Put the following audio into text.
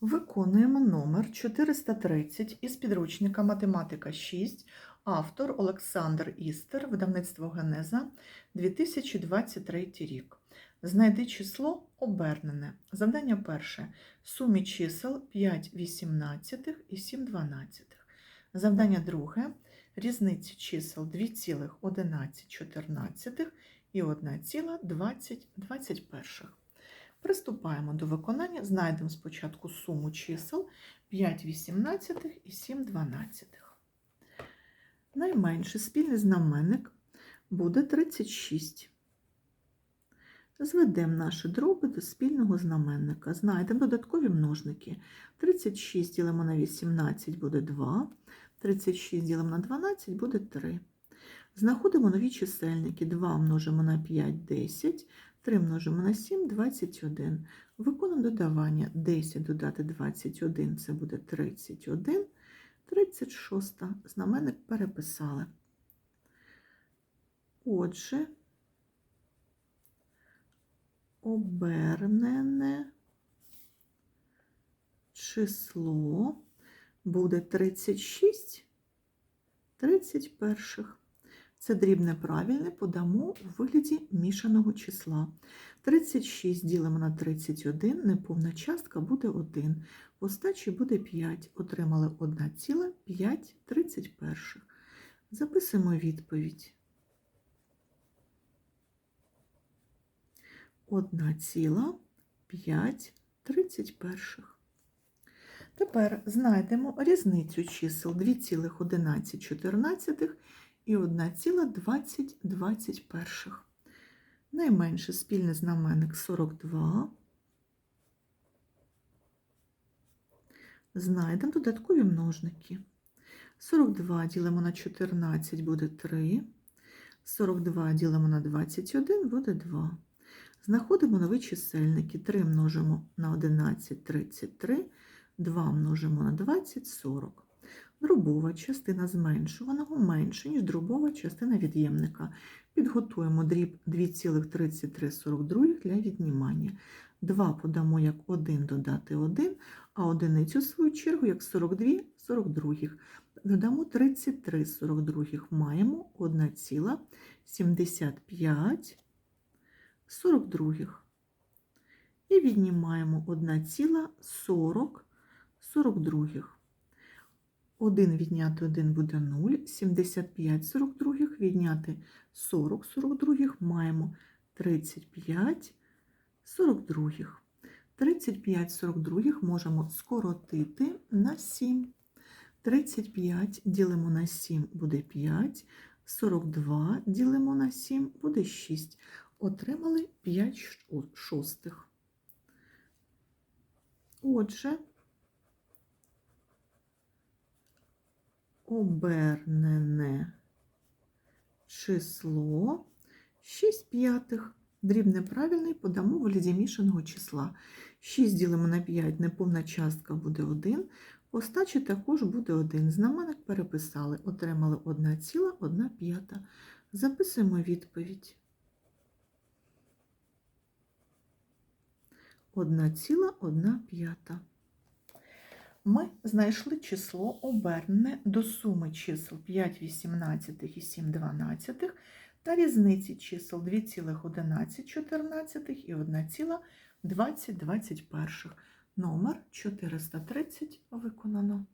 Виконуємо номер 430 із підручника Математика 6, автор Олександр Істер, видавництво Генеза, 2023 рік. Знайди число обернене. Завдання перше. Сумі чисел 5 18 і 7 12. Завдання друге. Різниці чисел 2,11 і 1,20 Приступаємо до виконання. Знайдемо спочатку суму чисел 5 18 і 7 12. Найменший спільний знаменник буде 36. Зведемо наші дроби до спільного знаменника. Знайдемо додаткові множники. 36 ділимо на 18 буде 2, 36 ділимо на 12 буде 3. Знаходимо нові чисельники. 2 множимо на 5 – 10, 3 множимо на 7 – 21. Виконуємо додавання. 10 додати 21 – це буде 31. 36. Знаменник переписали. Отже, обернене число буде 36 31. Це дрібне правильне подамо у вигляді мішаного числа. 36 ділимо на 31, неповна частка буде 1. В остачі буде 5. Отримали 1,5 31. Записуємо відповідь. 1,5 31. Тепер знайдемо різницю чисел 2,11 і 1,20 Найменший спільний знаменник 42. Знайдемо додаткові множники. 42 ділимо на 14 буде 3. 42 ділимо на 21 буде 2. Знаходимо нові чисельники. 3 множимо на 11 33, 2 множимо на 20 40. Дробова частина зменшуваного менше, ніж дробова частина від'ємника. Підготуємо дріб 2,3342 для віднімання. 2 подамо як 1 додати 1, а одиницю, в свою чергу, як 42 42. Додамо 33 42. Маємо 1,75 42. І віднімаємо 1,40 42. 1 відняти 1 буде 0, 75 42 відняти 40 42 маємо 35 42. 35 42 можемо скоротити на 7. 35 ділимо на 7 буде 5, 42 ділимо на 7 буде 6. Отримали 5 шостих. Отже, обернене число 6 п'ятих. Дрібне правильний подамо в вигляді мішаного числа. 6 ділимо на 5, неповна частка буде 1. Остачі також буде 1. Знаменник переписали, отримали 1,1 п'ята. Записуємо відповідь. 1,1 п'ята. Ми знайшли число обернене до суми чисел 5 18 і 7 12 та різниці чисел 2,11 14 і 1,20 21. Номер 430 виконано.